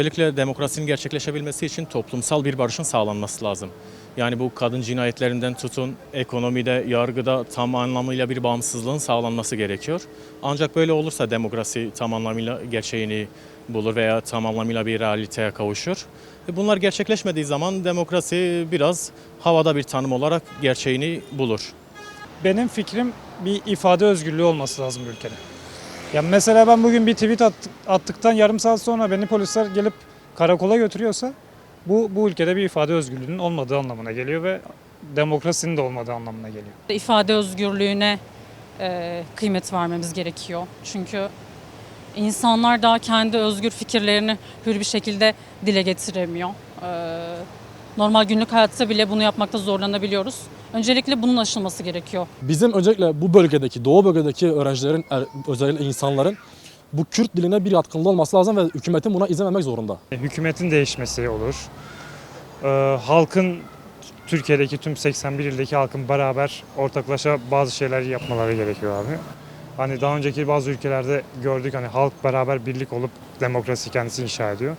Özellikle demokrasinin gerçekleşebilmesi için toplumsal bir barışın sağlanması lazım. Yani bu kadın cinayetlerinden tutun, ekonomide, yargıda tam anlamıyla bir bağımsızlığın sağlanması gerekiyor. Ancak böyle olursa demokrasi tam anlamıyla gerçeğini bulur veya tam anlamıyla bir realiteye kavuşur. E Bunlar gerçekleşmediği zaman demokrasi biraz havada bir tanım olarak gerçeğini bulur. Benim fikrim bir ifade özgürlüğü olması lazım ülkede. Ya mesela ben bugün bir tweet attık- attıktan yarım saat sonra beni polisler gelip karakola götürüyorsa bu bu ülkede bir ifade özgürlüğünün olmadığı anlamına geliyor ve demokrasinin de olmadığı anlamına geliyor. ifade özgürlüğüne e, kıymet vermemiz gerekiyor. Çünkü insanlar daha kendi özgür fikirlerini hür bir şekilde dile getiremiyor. E, normal günlük hayatta bile bunu yapmakta zorlanabiliyoruz. Öncelikle bunun aşılması gerekiyor. Bizim öncelikle bu bölgedeki, doğu bölgedeki öğrencilerin, er- özellikle insanların bu Kürt diline bir yatkınlığı olması lazım ve hükümetin buna izin vermek zorunda. Hükümetin değişmesi olur. Ee, halkın Türkiye'deki tüm 81 ildeki halkın beraber ortaklaşa bazı şeyler yapmaları gerekiyor abi. Hani daha önceki bazı ülkelerde gördük hani halk beraber birlik olup demokrasi kendisi inşa ediyor.